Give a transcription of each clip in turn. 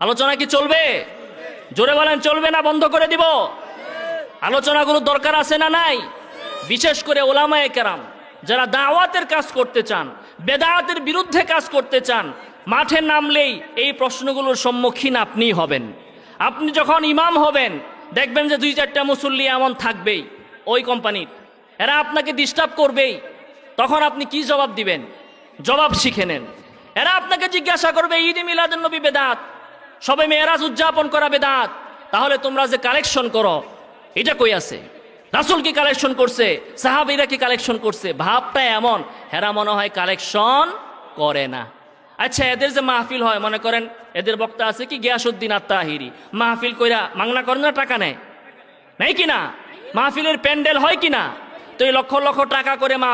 আলোচনা কি চলবে? জোরে বলেন, চলবে না? বন্ধ করে দিব। আলোচনাগুলো দরকার আছে না নাই? বিশেষ করে ওলামায়ে কেরাম, যারা দাওয়াতের কাজ করতে চান, বেদায়াতের বিরুদ্ধে কাজ করতে চান, মাঠে নামলেই এই প্রশ্নগুলোর সম্মুখীন আপনিই হবেন। আপনি যখন ইমাম হবেন, দেখবেন যে দুই চারটা মুসল্লি এমন থাকবেই, ওই কোম্পানির। এরা আপনাকে ডিস্টার্ব করবেই। তখন আপনি কি জবাব দিবেন? জবাব শিখে নেন। এরা আপনাকে জিজ্ঞাসা করবে ঈদ নবী বেদাত সবে মেয়েরাজ উদযাপন করা বেদাত। তাহলে তোমরা যে কালেকশন করো, এটা কই আছে? রাসুল কি কালেকশন করছে? সাহাবিরা কি কালেকশন করছে? ভাবটা এমন, হেরা মনে হয় কালেকশন করে না। আচ্ছা এদের যে মাহফিল হয়, মনে করেন এদের বক্তা আছে কি? গিয়াসুদ্দিন আত্মাহিরি মাহফিল কইরা মাংনা করেন না টাকা নেয়? নেই কি না? মাহফিলের প্যান্ডেল হয় কি না? তো এই লক্ষ লক্ষ টাকা করে মা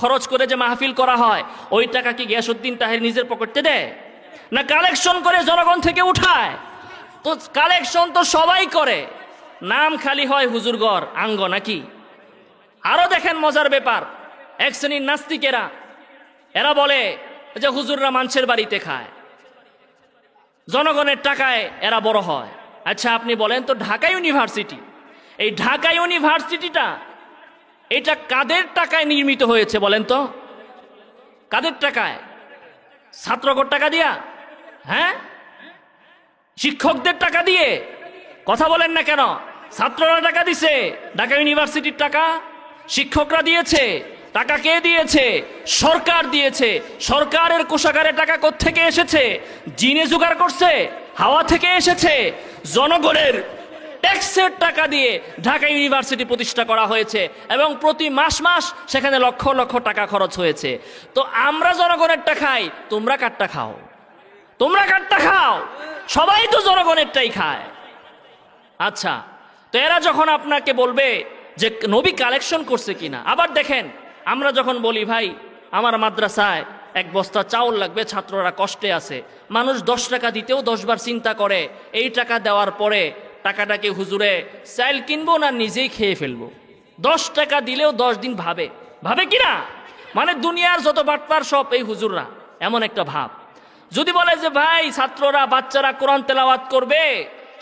খরচ করে যে মাহফিল করা হয়, ওই টাকা কি গিয়াসুদ্দিন তাহের নিজের পকেটে দেয়? না কালেকশন করে জনগণ থেকে উঠায়? তো কালেকশন তো সবাই করে। নাম খালি হয় হুজুরগড় আঙ্গ নাকি? আরও দেখেন মজার ব্যাপার, এক শ্রেণির নাস্তিকেরা, এরা বলে যে হুজুররা মানুষের বাড়িতে খায়। জনগণের টাকায় এরা বড় হয়। আচ্ছা আপনি বলেন তো ঢাকা ইউনিভার্সিটি, এই ঢাকা ইউনিভার্সিটিটা, এটা কাদের টাকায় নির্মিত হয়েছে বলেন তো? কাদের টাকায়? ছাত্রকর টাকা দিয়া? হ্যাঁ? শিক্ষকদের টাকা দিয়ে? কথা বলেন না কেন? ছাত্ররা টাকা দিছে। ঢাকা ইউনিভার্সিটির টাকা শিক্ষকরা দিয়েছে। টাকা কে দিয়েছে? সরকার দিয়েছে। সরকারের কোষাগারে টাকা থেকে এসেছে? জিনে জোগাড় করছে? হাওয়া থেকে এসেছে? জনগণের ট্যাক্সের টাকা দিয়ে ঢাকা ইউনিভার্সিটি প্রতিষ্ঠা করা হয়েছে এবং প্রতি মাস মাস সেখানে লক্ষ লক্ষ টাকা খরচ হয়েছে। তো আমরা জনগণেরটা খাই তোমরা কারটা খাও? তোমরা কাটটা খাও। সবাই তো জনগণেরটাই খায়। আচ্ছা তো এরা যখন আপনাকে বলবে যে নবী কালেকশন করছে কিনা, আবার দেখেন, আমরা যখন বলি, ভাই, আমার মাদ্রাসায় এক বস্তা চাউল লাগবে, ছাত্ররা কষ্টে আছে। মানুষ দশ টাকা দিতেও দশবার চিন্তা করে, এই টাকা দেওয়ার পরে টাকাটাকে হুজুরে চাইল কিনবো না নিজেই খেয়ে ফেলব? দশ টাকা দিলেও দশ দিন ভাবে। ভাবে কিনা মানে দুনিয়ার যত বাটপার সব এই হুজুররা। এমন একটা ভাব। যদি বলে যে, ভাই, ছাত্ররা, বাচ্চারা কোরআন তেলাওয়াত করবে,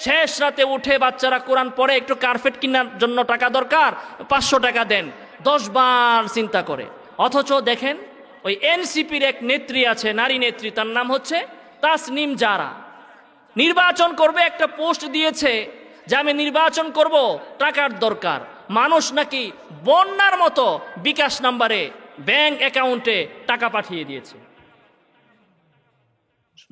শেষ রাতে উঠে বাচ্চারা কোরআন পড়ে, একটু কার্পেট কেনার জন্য টাকা দরকার, পাঁচশো টাকা দেন। দশ বার চিন্তা করে। অথচ দেখেন, ওই এনসিপির এক নেত্রী আছে, নারী নেত্রী, তার নাম হচ্ছে তাসনিম জারা। নির্বাচন করবে, একটা পোস্ট দিয়েছে যে, আমি নির্বাচন করব, টাকার দরকার। মানুষ নাকি বন্যার মতো বিকাশ নাম্বারে ব্যাংক অ্যাকাউন্টে টাকা পাঠিয়ে দিয়েছে।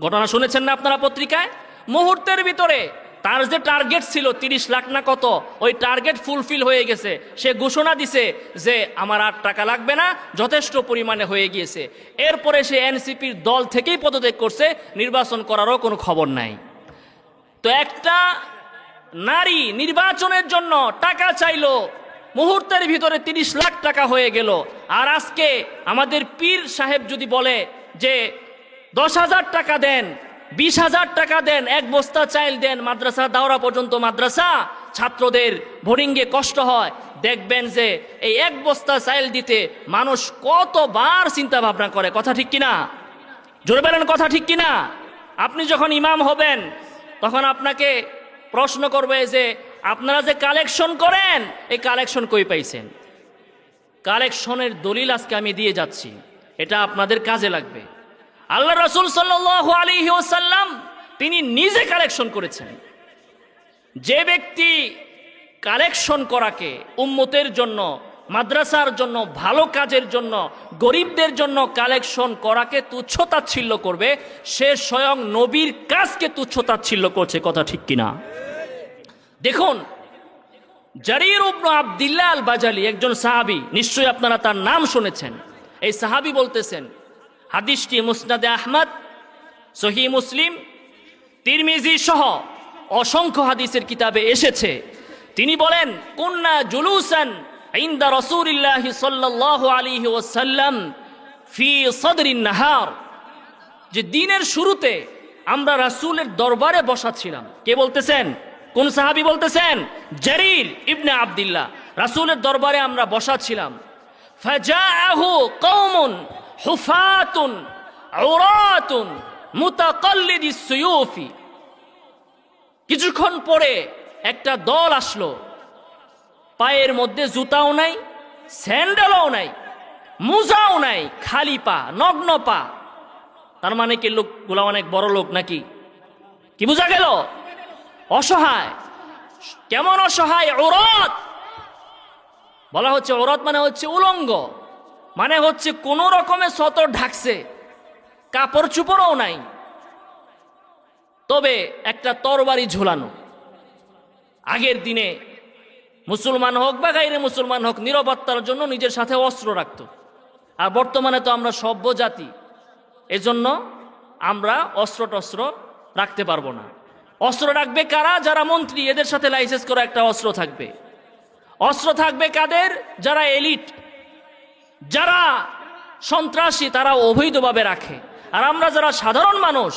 ঘটনা শুনেছেন না আপনারা পত্রিকায়? মুহূর্তের ভিতরে তার যে টার্গেট ছিল তিরিশ লাখ না কত, ওই টার্গেট ফুলফিল হয়ে গেছে। সে ঘোষণা দিছে যে আমার আর টাকা লাগবে না, যথেষ্ট পরিমাণে হয়ে গিয়েছে। এরপরে সে এনসিপির দল থেকেই পদত্যাগ করছে, নির্বাচন করারও কোনো খবর নাই। তো একটা নারী নির্বাচনের জন্য টাকা চাইলো, মুহূর্তের ভিতরে তিরিশ লাখ টাকা হয়ে গেল। আর আজকে আমাদের পীর সাহেব যদি বলে যে দশ হাজার টাকা দেন, বিশ হাজার টাকা দেন, এক বস্তা চাইল দেন, মাদ্রাসা দাওরা পর্যন্ত মাদ্রাসা, ছাত্রদের বোরিংয়ে কষ্ট হয়। দেখবেন যে এই এক বস্তা চাইল দিতে মানুষ কতবার চিন্তা ভাবনা করে, কথা ঠিক কিনা? জোরে বলেন, কথা ঠিক কিনা? আপনি যখন ইমাম হবেন, তখন আপনাকে প্রশ্ন করবে যে আপনারা যে কালেকশন করেন, এই কালেকশন কই পাইছেন? কালেকশনের দলিল আজকে আমি দিয়ে যাচ্ছি, এটা আপনাদের কাজে লাগবে। আল্লাহ রসুল সাল্লাহ আলী ওসাল্লাম তিনি নিজে কালেকশন করেছেন। যে ব্যক্তি কালেকশন করাকে উম্মতের জন্য, মাদ্রাসার জন্য, ভালো কাজের জন্য, গরিবদের জন্য কালেকশন করাকে তুচ্ছতাচ্ছিল্য করবে, সে স্বয়ং নবীর কাজকে তুচ্ছতাচ্ছিল্য করছে, কথা ঠিক কিনা? দেখুন, জারির উবনু আবদিল্লা আল বাজালি একজন সাহাবি, নিশ্চয়ই আপনারা তার নাম শুনেছেন। এই সাহাবি বলতেছেন হাদিসটি মুসনাদে আহমদ সহি মুসলিম, তিরমিজি সহ অসংখ্য হাদিসের কিতাবে এসেছে। তিনি বলেন, কুন্না জুলুসান ইন্দা রসুলিল্লাহি সাল্লাল্লাহু আলাইহি ওয়াসাল্লাম ফি সদরিন নাহার। যে দিনের শুরুতে আমরা রাসূলের দরবারে বসা কে বলতেছেন? কোন সাহাবী বলতেছেন? জারির ইবনে আব্দুল্লাহ। রাসূলের দরবারে আমরা বসা ছিলাম। ফাজাআহু কওমুন কিছুক্ষণ পরে একটা দল আসলো। পায়ের মধ্যে জুতাও নাই, স্যান্ডেলও নাই, মুজাও নাই, খালি পা, নগ্ন পা। তার মানে কি লোকগুলা অনেক বড় লোক নাকি? কি বোঝা গেল? অসহায়। কেমন অসহায়? ওরত বলা হচ্ছে ওরত মানে হচ্ছে উলঙ্গ। মানে হচ্ছে কোন রকমের সতর ঢাকছে, কাপড় চুপড়ও নাই, তবে একটা তরবারি ঝুলানো। আগের দিনে মুসলমান হোক বা গাইরে মুসলমান হোক, নিরাপত্তার জন্য নিজের সাথে অস্ত্র রাখত। আর বর্তমানে তো আমরা সভ্য জাতি, এজন্য আমরা অস্ত্র টস্ত্র রাখতে পারব না। অস্ত্র রাখবে কারা? যারা মন্ত্রী, এদের সাথে লাইসেন্স করা একটা অস্ত্র থাকবে। অস্ত্র থাকবে কাদের? যারা এলিট যারা সন্ত্রাসী তারা অবৈধভাবে রাখে। আর আমরা যারা সাধারণ মানুষ,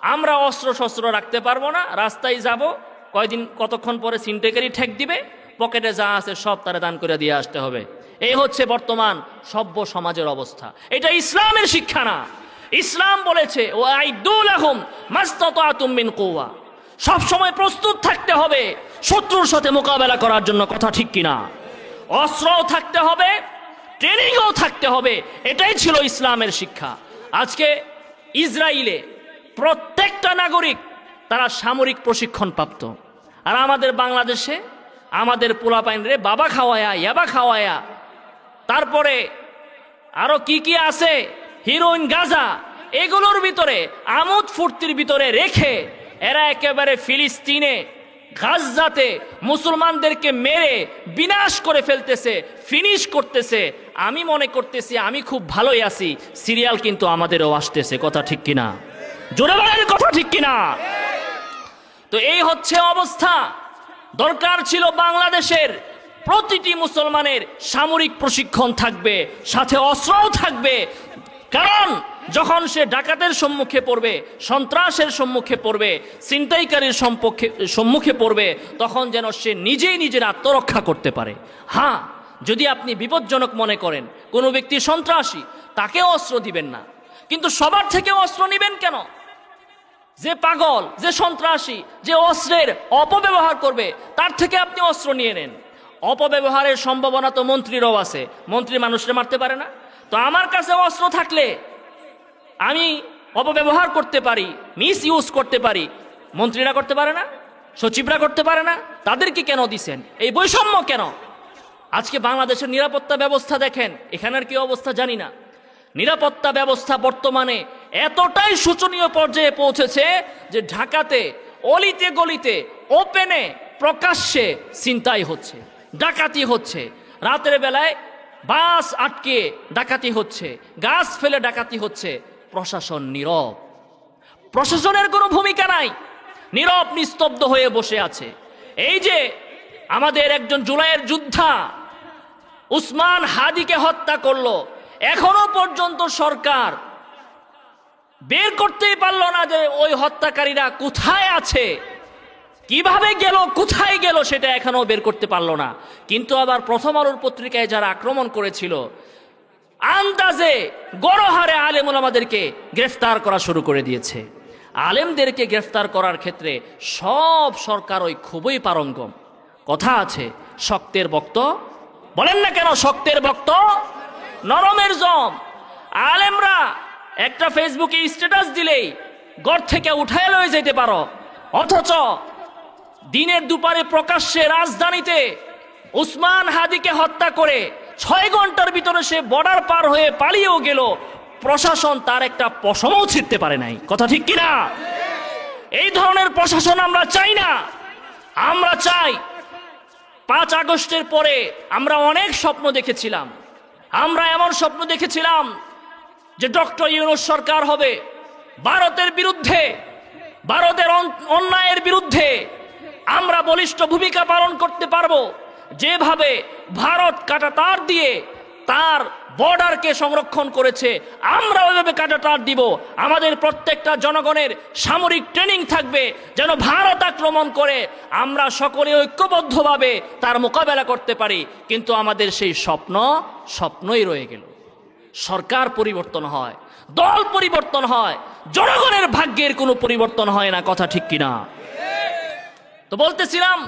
আমরা অস্ত্র শস্ত্র রাখতে পারব না, রাস্তায় যাব, কয়দিন, কতক্ষণ পরে সিনটেকারি ঠেক দিবে, পকেটে যা আছে সব তারা দান করে দিয়ে আসতে হবে। এই হচ্ছে বর্তমান সভ্য সমাজের অবস্থা। এটা ইসলামের শিক্ষা না। ইসলাম বলেছে, ও আইদুল আহম মাস্তাতুমিন কৌয়া সব সময় প্রস্তুত থাকতে হবে, শত্রুর সাথে মোকাবেলা করার জন্য কথা ঠিক কিনা। অস্ত্রও থাকতে হবে ট্রেনিংও থাকতে হবে, এটাই ছিল ইসলামের শিক্ষা। আজকে ইসরায়েলে প্রত্যেকটা নাগরিক তারা সামরিক প্রশিক্ষণ প্রাপ্ত আর আমাদের বাংলাদেশে আমাদের পোলাপাইন রে, বাবা খাওয়ায়া, ইয়াবা খাওয়ায়া, তারপরে আরও কি কি আছে? হিরোইন গাজা, এগুলোর ভিতরে, আমোদ ফুর্তির ভিতরে রেখে এরা একেবারে ফিলিস্তিনে গাজাতে মুসলমানদেরকে মেরে বিনাশ করে ফেলতেছে, ফিনিশ করতেছে আমি মনে করতেছি আমি খুব ভালোই আছি, সিরিয়াল কিন্তু আমাদেরও আসতেছে, কথা ঠিক কিনা? জোরে বলেন, কথা ঠিক কিনা? তো এই হচ্ছে অবস্থা। দরকার ছিল বাংলাদেশের প্রতিটি মুসলমানের সামরিক প্রশিক্ষণ থাকবে, সাথে অস্ত্রও থাকবে। কারণ, যখন সে ডাকাতের সম্মুখে পড়বে, সন্ত্রাসের সম্মুখে পড়বে, ছিনতাইকারীর সম্পক্ষে সম্মুখে পড়বে, তখন যেন সে নিজেই নিজের আত্মরক্ষা করতে পারে। হ্যাঁ যদি আপনি বিপজ্জনক মনে করেন, কোনো ব্যক্তি সন্ত্রাসী তাকে অস্ত্র দিবেন না। কিন্তু সবার থেকে অস্ত্র নেবেন কেন? যে পাগল, যে সন্ত্রাসী, যে অস্ত্রের অপব্যবহার করবে, তার থেকে আপনি অস্ত্র নিয়ে নেন। অপব্যবহারের সম্ভাবনা তো মন্ত্রীরও আছে। মন্ত্রী মানুষরে মারতে পারে না। তো আমার কাছে অস্ত্র থাকলে আমি অপব্যবহার করতে পারি মিস ইউজ করতে পারি। মন্ত্রীরা করতে পারে না? সচিবরা করতে পারে না? তাদেরকে কেন দিছেন? এই বৈষম্য কেন? আজকে বাংলাদেশের নিরাপত্তা ব্যবস্থা দেখেন, এখানের কি অবস্থা জানি না। নিরাপত্তা ব্যবস্থা বর্তমানে এতটাই শোচনীয় পর্যায়ে পৌঁছেছে যে ঢাকাতে, অলিতে গলিতে, ওপেনে, প্রকাশ্যে চিন্তাই হচ্ছে, ডাকাতি হচ্ছে। রাতের বেলায় বাস আটকে ডাকাতি হচ্ছে, গাছ ফেলে ডাকাতি হচ্ছে, প্রশাসন নীরব। প্রশাসনের কোনো ভূমিকা নাই, নীরব নিস্তব্ধ হয়ে বসে আছে। এই যে আমাদের একজন জুলাইয়ের যোদ্ধা উসমান হাদিকে হত্যা করল। এখনও পর্যন্ত সরকার বের করতেই পারল না যে ওই হত্যাকারীরা কোথায় আছে, কীভাবে গেল, কোথায় গেল সেটা এখনও বের করতে পারল না। কিন্তু আবার প্রথম আলোর পত্রিকায় যারা আক্রমণ করেছিল, আন্দাজে গড়হারে আলেম আমাদেরকে গ্রেফতার করা শুরু করে দিয়েছে। আলেমদেরকে গ্রেফতার করার ক্ষেত্রে সব সরকার ওই খুবই পারঙ্গম। কথা আছে, শক্তের বক্ত বলেন না কেন শক্তের ভক্ত? নরমের জম। আলেমরা একটা ফেসবুকে স্ট্যাটাস দিলেই গড় থেকে উঠায় লয়ে যেতে পারো। অথচ দিনের দুপারে প্রকাশ্যে রাজধানীতে উসমান হাদিকে হত্যা করে ছয় ঘণ্টার ভিতরে সে বর্ডার পার হয়ে পালিয়েও গেল। প্রশাসন তার একটা পশমও ছিঁড়তে পারে নাই। কথা ঠিক কিনা? এই ধরনের প্রশাসন আমরা চাই না। আমরা চাই পাঁচ আগস্টের পরে আমরা অনেক স্বপ্ন দেখেছিলাম। আমরা এমন স্বপ্ন দেখেছিলাম যে ডক্টর ইউনুস সরকার হবে। ভারতের বিরুদ্ধে, ভারতের অন- অন্যায়ের বিরুদ্ধে আমরা বলিষ্ঠ ভূমিকা পালন করতে পারব। যেভাবে ভারত কাটা তার দিয়ে তার বর্ডারকে সংরক্ষণ করেছে। আমরা ওইভাবে কাটা তার দিব। আমাদের প্রত্যেকটা জনগণের সামরিক ট্রেনিং থাকবে যেন ভারত আক্রমণ করে। আমরা সকলে ঐক্যবদ্ধভাবে তার মোকাবেলা করতে পারি। কিন্তু আমাদের সেই স্বপ্ন, স্বপ্নই রয়ে গেল। সরকার পরিবর্তন হয়, দল পরিবর্তন হয়, জনগণের ভাগ্যের কোনো পরিবর্তন হয় না, কথা ঠিক কিনা? তো বলতেছিলাম,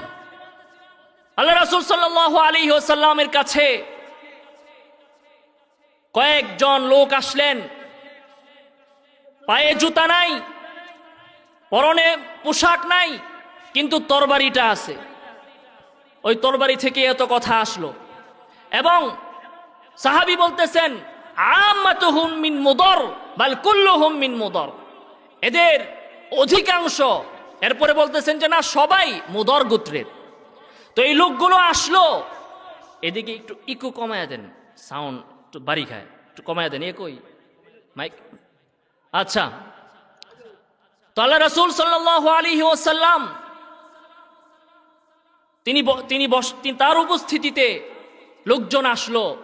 আল্লাহ রাসুল সাল্লাহ আলী ওসাল্লামের কাছে কয়েকজন লোক আসলেন। পায়ে জুতা নাই, পরনে পোশাক নাই, কিন্তু তরবারিটা আছে। ওই তরবারি থেকে এত কথা আসলো। এবং সাহাবি বলতেছেন মিন মুদর মিন মুদর। এদের অধিকাংশ, এরপরে বলতেছেন যে, না, সবাই মুদর গোত্রের। তো এই লোকগুলো আসলো। এদিকে একটু ইকো কমায়া দেন, সাউন্ড একটু বাড়ি খায়, একটু কমায়া দেন। একই মাইক। আচ্ছা। তো আল্লাহ রসুল সাল্লাহ আলী ওসাল্লাম তিনি তিনি বস- তার উপস্থিতিতে লোকজন আসলো।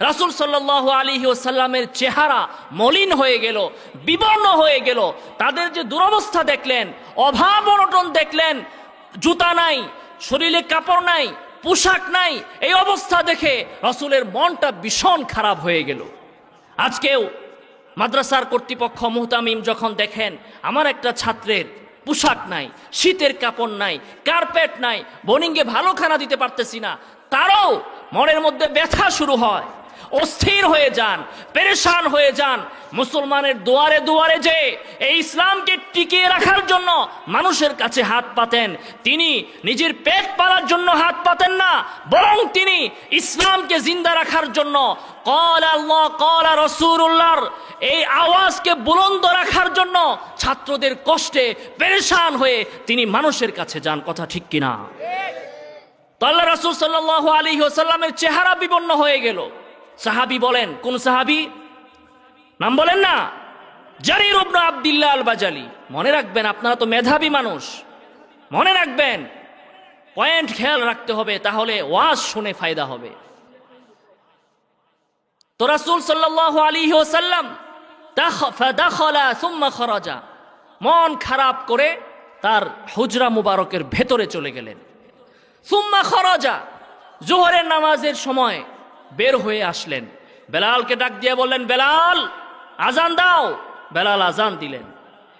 রাসূল সাল্লাল্লাহু আলাইহি ওয়াসাল্লামের চেহারা মলিন হয়ে গেল, বিবর্ণ হয়ে গেল। তাদের যে দুরবস্থা দেখলেন, অভাব অনটন দেখলেন জুতা নাই, শরীরে কাপড় নাই, পোশাক নাই, এই অবস্থা দেখে রসুলের মনটা ভীষণ খারাপ হয়ে গেল। আজকেও মাদ্রাসার কর্তৃপক্ষ মুহতামিম যখন দেখেন, আমার একটা ছাত্রের পোশাক নাই, শীতের কাপড় নাই, কার্পেট নাই বোনিংয়ে ভালো খানা দিতে পারতেছি না, তারাও মনের মধ্যে ব্যথা শুরু হয়। অস্থির হয়ে যান, পেরেশান হয়ে যান মুসলমানের দুয়ারে দুয়ারে যে এই ইসলামকে টিকিয়ে রাখার জন্য মানুষের কাছে হাত পাতেন, তিনি নিজের পেট পালার জন্য হাত পাতেন না, বরং তিনি ইসলামকে জিন্দা রাখার জন্য কল আল্লাহ কল রসুল্লাহর এই আওয়াজকে বুলন্দ রাখার জন্য ছাত্রদের কষ্টে পেরেশান হয়ে তিনি মানুষের কাছে যান, কথা ঠিক কিনা? তো আল্লাহ রাসুল সাল্লাহ আলী ওসাল্লামের চেহারা বিপন্ন হয়ে গেল। সাহাবি বলেন, কোন সাহাবি? নাম বলেন না। জারির উবনা আবদুল্লাহ আল বাজালি মনে রাখবেন, আপনারা তো মেধাবী মানুষ। মনে রাখবেন, পয়েন্ট খেয়াল রাখতে হবে, তাহলে ওয়াজ শুনে ফায়দা হবে। তো রাসুল সাল্লাহ আলী ওসাল্লাম খরাজা। মন খারাপ করে তার হুজরা মুবারকের ভেতরে চলে গেলেন। সুম্মা খরজা জোহরের নামাজের সময় বের হয়ে আসলেন। বেলালকে ডাক দিয়ে বললেন, বেলাল! আজান দাও। বেলাল আজান দিলেন।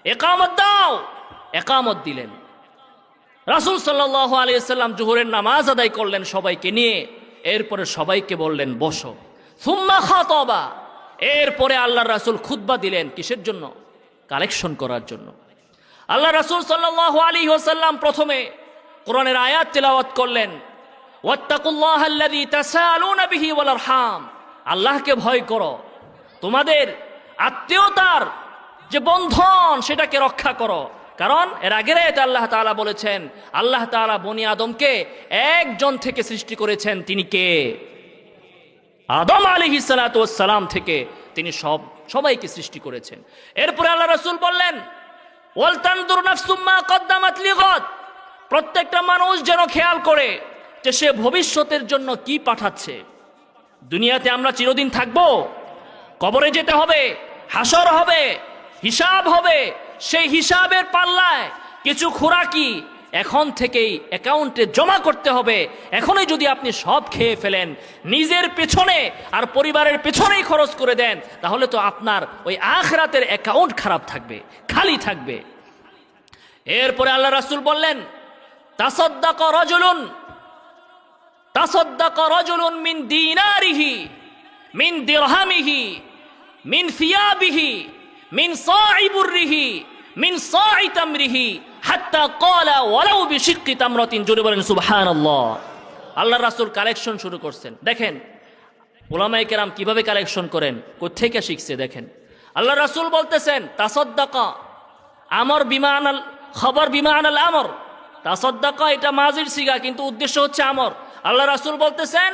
একামত দাও। একামত দিলেন। রাসুল সাল্লাহ আলিয়াল্লাম জোহরের নামাজ আদায় করলেন সবাইকে নিয়ে। এরপরে সবাইকে বললেন, বসো। সুম্মা এরপরে আল্লাহ রাসুল খুতবা দিলেন কিসের জন্য? কালেকশন করার জন্য। আল্লাহ রাসুল সাল্লাহ আলী ওসাল্লাম প্রথমে কোরআনের আয়াত তেলাওয়াত করলেন, ওয়াত্তাকুল্লাহ ওয়াল আরহাম। আল্লাহকে ভয় করো। তোমাদের আত্মীয়তার যে বন্ধন সেটাকে রক্ষা করো। কারণ এর আগের আয়াতে আল্লাহ তাআলা বলেছেন, আল্লাহ তাআলা বনি আদমকে একজন থেকে সৃষ্টি করেছেন, তিনি কে? আদম আলিহি সালাম থেকে তিনি সব, সবাইকে সৃষ্টি করেছেন। এরপরে আল্লাহ রসুল বললেন প্রত্যেকটা মানুষ যেন খেয়াল করে যে সে ভবিষ্যতের জন্য কি পাঠাচ্ছে। দুনিয়াতে আমরা চিরদিন থাকব, কবরে যেতে হবে হাসর হবে, হিসাব হবে। সেই হিসাবের পাল্লায় কিছু খোরাকি এখন থেকেই অ্যাকাউন্টে জমা করতে হবে। এখনই যদি আপনি সব খেয়ে ফেলেন, নিজের পেছনে আর পরিবারের পেছনেই খরচ করে দেন, তাহলে তো আপনার ওই আখরাতের অ্যাকাউন্ট খারাপ থাকবে, খালি থাকবে। এরপরে আল্লাহ রাসুল বললেন, তাসদ্দাক রজুলুন তাসদ্দাক রজুলুন মিন দিনারিহি, মিন দিরহামিহি। মিন সিয়াবিহি, মিন সাইবুররিহি, মিন সাই তামরিহি, হাত্তা ক্বালা ওয়ালাউ বিশিক্কি তামরাতিন। জোরে বলেন, সুবহানাল্লাহ। আল্লাহ রাসূল কালেকশন শুরু করছেন। দেখেন ওলামায়ে কেরাম কীভাবে কালেকশন করেন, কোত্থেকে শিখছে, দেখেন। আল্লাহ রাসূল বলতেছেন, তাসদ্দাকা, আমর বিমান আল, খবর বিমান আল আমর। তাসদ্দাকা, এটা মাজির সিগা, কিন্তু উদ্দেশ্য হচ্ছে আমর। আল্লাহ রাসূল বলতেছেন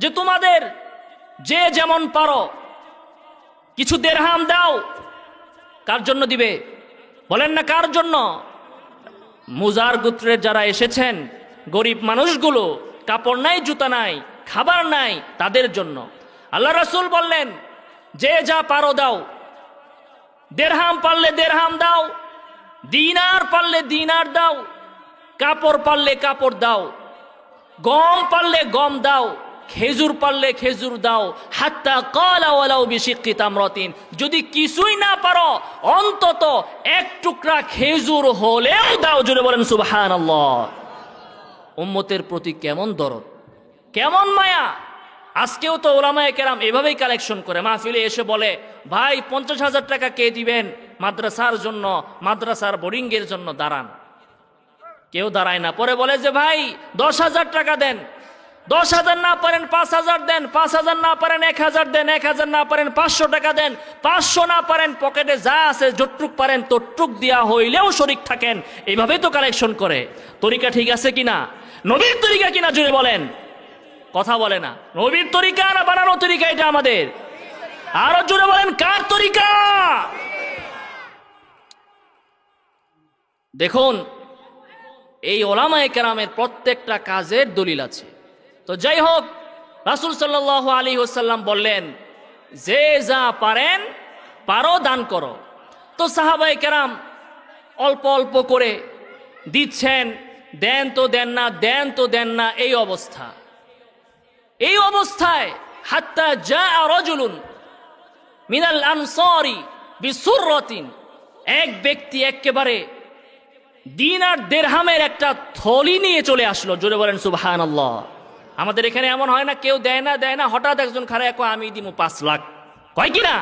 যে, তোমাদের যে যেমন পারো কিছু দেড়হাম দাও। কার জন্য দিবে? বলেন না কার জন্য? মুজার গোত্রের যারা এসেছেন, গরিব মানুষগুলো, কাপড় নাই, জুতা নাই, খাবার নাই, তাদের জন্য। আল্লাহ রাসূল বললেন, যে যা পারো দাও। দেড়হাম পারলে দেড়হাম দাও, দিনার পারলে দিনার দাও, কাপড় পারলে কাপড় দাও, গম পারলে গম দাও। খেজুর পারলে খেজুর দাও, হাত্তা কলা ওয়ালাও বিশিক্ষি তামরতিন। যদি কিছুই না পারো, অন্তত এক টুকরা খেজুর হলেও দাও জুড়ে বলেন সুবহান উম্মতের প্রতি কেমন দরদ, কেমন মায়া। আজকেও তো ওলামায় কেরাম এভাবেই কালেকশন করে, মাহফিলে এসে বলে, ভাই, পঞ্চাশ হাজার টাকা কে দিবেন? মাদ্রাসার জন্য, মাদ্রাসার বোরিংয়ের জন্য দাঁড়ান। কেউ দাঁড়ায় না, পরে বলে যে, ভাই, দশ হাজার টাকা দেন। দশ হাজার না পারেন, পাঁচ হাজার দেন, পাঁচ হাজার না পারেন, এক হাজার দেন, এক হাজার না পারেন, পাঁচশো টাকা দেন, পাঁচশো না পারেন, পকেটে যা আছে, যতটুক পারেন, ততটুক দেওয়া হইলেও শরিক থাকেন। এইভাবেই তো কালেকশন করে। তরিকা ঠিক আছে কিনা? নবীর তরিকা কিনা জুড়ে বলেন? কথা বলে না। নবীর তরিকা না বানানো তরিকা এটা আমাদের? আরও জুড়ে বলেন, কার তরিকা? দেখুন, এই ওলামায় কেরামের প্রত্যেকটা কাজের দলিল আছে। তো যাই হোক, রাসুল সাল্লাহ আলী ওসাল্লাম বললেন, যে যা পারেন, পারো, দান করো। তো সাহাবাই কেরাম অল্প অল্প করে দিচ্ছেন, দেন তো, দেন না, দেন তো, দেন না। এই অবস্থা। এই অবস্থায়, হাত্তা যা রজুলুন মিনাল আনসরি বিসুরতিন এক ব্যক্তি একেবারে দিন আর দেড়হামের একটা থলি নিয়ে চলে আসলো, জোরে বলেন সুবহান আমাদের এখানে এমন হয় না, কেউ দেয় না দেয় না, হঠাৎ একজন খারাপ এক আমি দিমু পাঁচ লাখ। কয় কি না?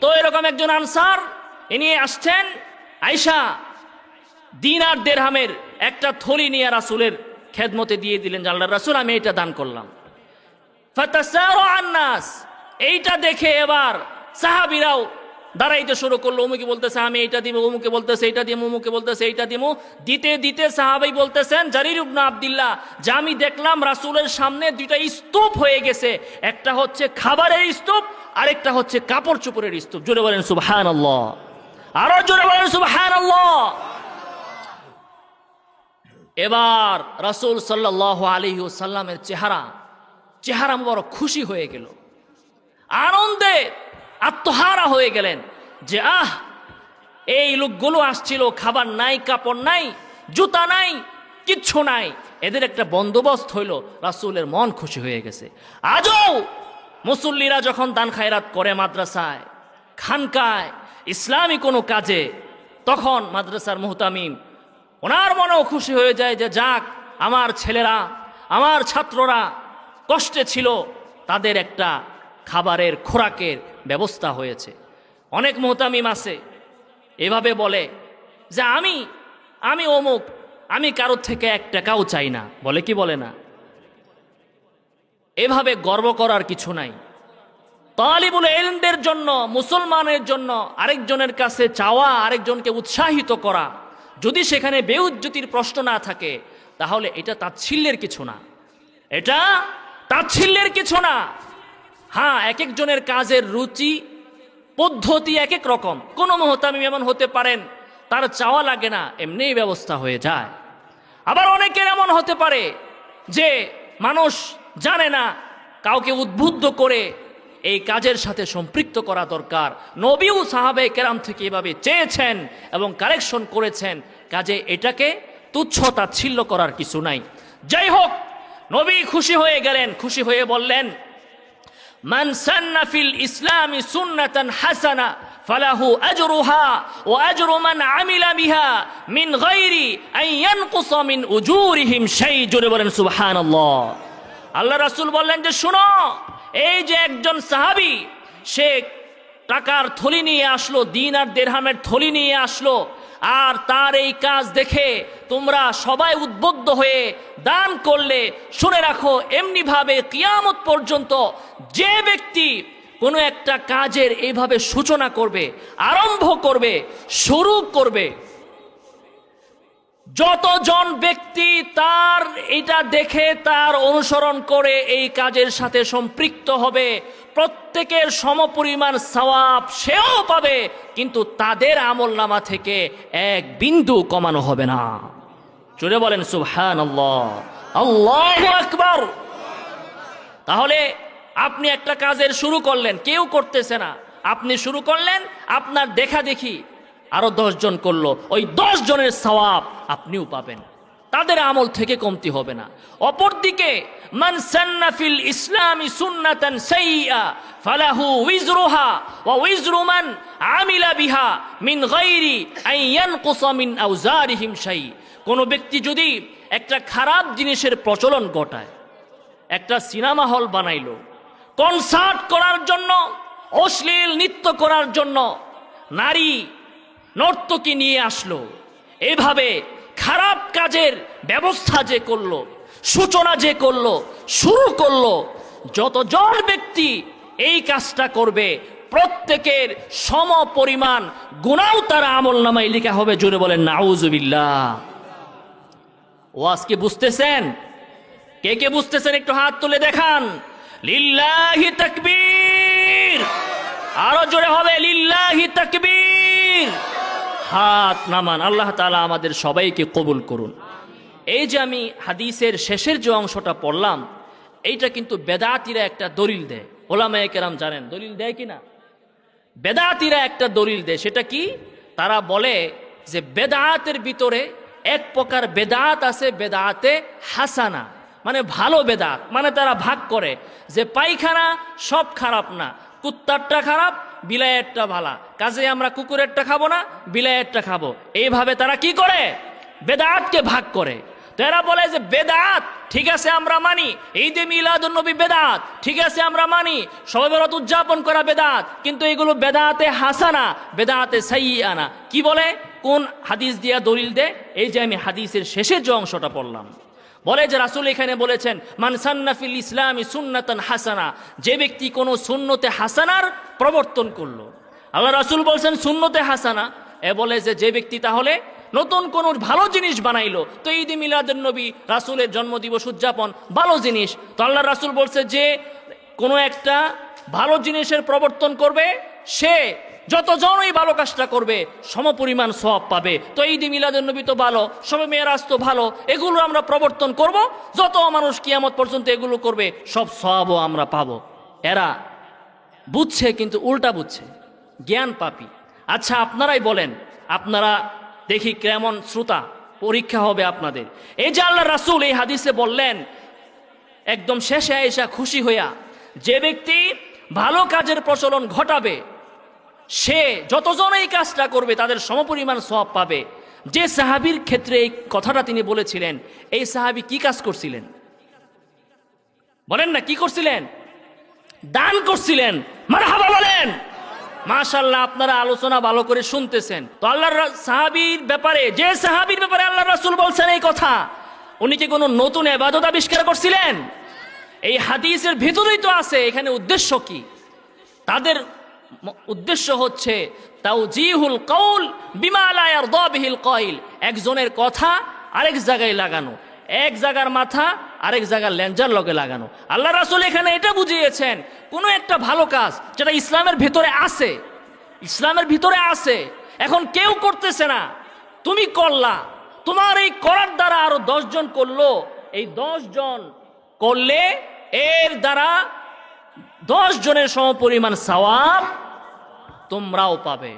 তো এরকম একজন আনসার, ইনি আসছেন আয়সা দিনার দেড়হামের একটা থলি নিয়ে রাসুলের খেদমতে দিয়ে দিলেন জানলার রাসুল, আমি এটা দান করলাম। আন্নাস, এইটা দেখে এবার সাহাবিরাও দাঁড়াইতে শুরু করল, অমুকে বলতেছে, আমি এইটা দিব, অমুকে বলতেছে, এইটা দিব, অমুকে বলতেছে, এইটা দিব। দিতে দিতে সাহাবাই বলতেছেন, জারির ইবনা আব্দুল্লাহ, যে আমি দেখলাম রাসূলের সামনে দুইটা স্তূপ হয়ে গেছে। একটা হচ্ছে খাবারের স্তূপ, আরেকটা হচ্ছে কাপড় চোপড়ের স্তূপ। জোরে বলেন, সুবহানাল্লাহ। আরও জোরে বলেন, সুবহানাল্লাহ। এবার রাসূল সাল্লাল্লাহু আলাইহি সাল্লামের চেহারা চেহারা বড় খুশি হয়ে গেল। আনন্দে আত্মহারা হয়ে গেলেন যে, আহ, এই লোকগুলো আসছিল, খাবার নাই, কাপড় নাই, জুতা নাই, কিচ্ছু নাই। এদের একটা বন্দোবস্ত হইল, রাসুলের মন খুশি হয়ে গেছে। আজও মুসল্লিরা যখন দান খায়রাত করে মাদ্রাসায়, খানকায়, ইসলামী কোনো কাজে, তখন মাদ্রাসার মুহতামিম ওনার মনেও খুশি হয়ে যায় যে, যাক, আমার ছেলেরা, আমার ছাত্ররা কষ্টে ছিল, তাদের একটা খাবারের খোরাকের ব্যবস্থা হয়েছে। অনেক মোহতামিম আছে, এভাবে বলে যে আমি আমি অমুক, আমি কারোর থেকে এক টাকাও চাই না। বলে কি বলে না? এভাবে গর্ব করার কিছু নাই। তালিবুল এলমদের জন্য, মুসলমানের জন্য আরেকজনের কাছে চাওয়া, আরেকজনকে উৎসাহিত করা, যদি সেখানে বেউজ্জতির প্রশ্ন না থাকে, তাহলে এটা তাচ্ছিল্যের কিছু না। এটা তাচ্ছিল্যের কিছু না। হ্যাঁ এক একজনের কাজের রুচি, পদ্ধতি এক এক রকম। কোনো মহতামিম এমন হতে পারেন, তার চাওয়া লাগে না, এমনিই ব্যবস্থা হয়ে যায়। আবার অনেকের এমন হতে পারে যে মানুষ জানে না, কাউকে উদ্বুদ্ধ করে এই কাজের সাথে সম্পৃক্ত করা দরকার। নবীও সাহাবে কেরাম থেকে এভাবে চেয়েছেন এবং কারেকশন করেছেন, কাজে এটাকে তুচ্ছতা তাচ্ছিল্য করার কিছু নাই। যাই হোক, নবী খুশি হয়ে গেলেন, খুশি হয়ে বললেন মান সান্না ফিল ইসলামি সুন্নাতান ফালাহু আজরুহা ও আজরু আমিলা বিহা মিন গাইরি আন ইয়ানকুসা মিন উজুরিহিম সেই জোরে বলেন, সুবহানাল্লাহ। আল্লাহ রাসূল বললেন যে, শুনো, এই যে একজন সাহাবী, সে টাকার থলি নিয়ে আসলো দিন আর দেড়হামের থলি নিয়ে আসলো আর তার এই কাজ দেখে তোমরা সবাই উদ্বুদ্ধ হয়ে দান করলে, শুনে রাখো, এমনিভাবে কিয়ামত পর্যন্ত যে ব্যক্তি কোনো একটা কাজের এইভাবে সূচনা করবে, আরম্ভ করবে, শুরু করবে যতজন ব্যক্তি তার এটা দেখে, তার অনুসরণ করে এই কাজের সাথে সম্পৃক্ত হবে, প্রত্যেকের সমপরিমাণ সওয়াব সেও পাবে, কিন্তু তাদের আমল নামা থেকে এক বিন্দু কমানো হবে না। চলে বলেন আল্লাহ আকবর। তাহলে আপনি একটা কাজের শুরু করলেন, কেউ করতেছে না। আপনি শুরু করলেন, আপনার দেখা দেখি আরও জন করল, ওই দশ জনের সওয়াব আপনিও পাবেন। তাদের আমল থেকে কমতি হবে না। অপরদিকে, মান সান্নাফিল ইসলামি সুন্নাতান সাইয়্যা, ফালাহু উইজরুহা, ওয়া উইজরু মান আমিলা বিহা মিন গায়রি আন ইয়ানকুসা মিন আওজারিহিম শাই কোন ব্যক্তি যদি একটা খারাপ জিনিসের প্রচলন ঘটায়, একটা সিনেমা হল বানাইলো, কনসার্ট করার জন্য, অশ্লীল নৃত্য করার জন্য, নারী নর্তকী নিয়ে আসলো। এভাবে খারাপ কাজের ব্যবস্থা যে করল, সূচনা যে করল, শুরু করল যতজন ব্যক্তি এই কাজটা করবে, প্রত্যেকের সম পরিমাণ গুণাও তার আমল নামায় লেখা হবে, জোরে বলেন নাউজুবিল্লাহ ও আজকে বুঝতেছেন? কে কে বুঝতেছেন? একটু হাত তুলে দেখান। লিল্লাহি তাকবীর। আরও জোরে হবে, লিল্লাহি তাকবীর। হাত নামান, আল্লাহ তালা আমাদের সবাইকে কবুল করুন। এই যে আমি হাদিসের শেষের যে অংশটা পড়লাম, এইটা কিন্তু বেদাতিরা একটা দলিল দেয়। ওলামায়ে কেরাম জানেন, দলিল দেয় কি না বেদাতিরা একটা দলিল দেয়, সেটা কি? তারা বলে যে বেদাতের ভিতরে এক প্রকার বেদাত আছে, বেদাতে হাসানা মানে ভালো বেদাত মানে তারা ভাগ করে যে পায়খানা সব খারাপ না, কুত্তারটা খারাপ, বিলায়েরটা ভালা। কাজে আমরা কুকুরেরটা খাব না, বিলায়েরটা খাব। এইভাবে তারা কি করে? বেদাতকে ভাগ করে। তো এরা বলে যে, বেদাত, ঠিক আছে, আমরা মানি। ঈদে মিলাদুন নবী বেদাত, ঠিক আছে, আমরা মানি। সবে উদযাপন করা বেদাত, কিন্তু এগুলো বেদাতে হাসানা, বেদাতে সাইয়ানা কি বলে? কোন হাদিস দিয়া দলিল দে? এই যে আমি হাদিসের শেষের যে অংশটা পড়লাম। বলে যে, রাসুল এখানে বলেছেন মানসান্নাফিল ইসলামী সুন্নাতান হাসানা। যে ব্যক্তি কোনো সুন্নতে হাসানার প্রবর্তন করল আল্লাহ রাসুল বলছেন শূন্যতে হাসানা। এ বলে যে যে ব্যক্তি তাহলে নতুন কোন ভালো জিনিস বানাইলো, তো ঈদ মিলাদুন নবী রাসুলের জন্মদিবস উদযাপন, ভালো জিনিস। তো আল্লাহ রাসুল বলছে যে, কোনো একটা ভালো জিনিসের প্রবর্তন করবে সে, যতজনই ভালো কাজটা করবে, সমপরিমাণ সব পাবে। তো ঈদ মিলাদুন নবী তো ভালো, সবে মেয়েরাজ তো ভালো, এগুলো আমরা প্রবর্তন করব, যত মানুষ কিয়ামত পর্যন্ত এগুলো করবে, সব সবও আমরা পাবো। এরা বুঝছে, কিন্তু উল্টা বুঝছে। জ্ঞান পাপি। আচ্ছা আপনারাই বলেন, আপনারা দেখি কেমন শ্রোতা, পরীক্ষা হবে আপনাদের। এই যে আল্লাহ রাসুল এই হাদিসে বললেন, একদম শেষে এসা খুশি হইয়া, যে ব্যক্তি ভালো কাজের প্রচলন ঘটাবে, সে যতজন এই কাজটা করবে, তাদের সমপরিমাণ সব পাবে। যে সাহাবির ক্ষেত্রে এই কথাটা তিনি বলেছিলেন, এই সাহাবি কি কাজ করছিলেন? বলেন না, কি করছিলেন? দান করছিলেন। মারহাবা বলেন। মাশাল্লাহ আপনারা আলোচনা ভালো করে শুনতেছেন। তো আল্লাহর সাহাবীর ব্যাপারে, যে সাহাবীর ব্যাপারে আল্লাহ রাসুল বলছেন এই কথা, উনি কি কোনো নতুন এবাদত আবিষ্কার করছিলেন? এই হাদিসের ভিতরেই তো আছে, এখানে উদ্দেশ্য কি? তাদের উদ্দেশ্য হচ্ছে তাও জিহুল কৌল বিমালায়ার দবিহিল কইল একজনের কথা আরেক জায়গায় লাগানো। এক জায়গার মাথা, আরেক জায়গার ল্যাঞ্জার লগে লাগানো। আল্লাহ রাসুল এখানে এটা বুঝিয়েছেন, কোনো একটা ভালো কাজ যেটা ইসলামের ভিতরে আছে, ইসলামের ভিতরে আছে, এখন কেউ করতেছে না। তুমি করলা, তোমার এই করার দ্বারা আরও জন করল, এই জন করলে এর দ্বারা দশ জনের সমপরিমাণ সওয়াব তোমরাও পাবে।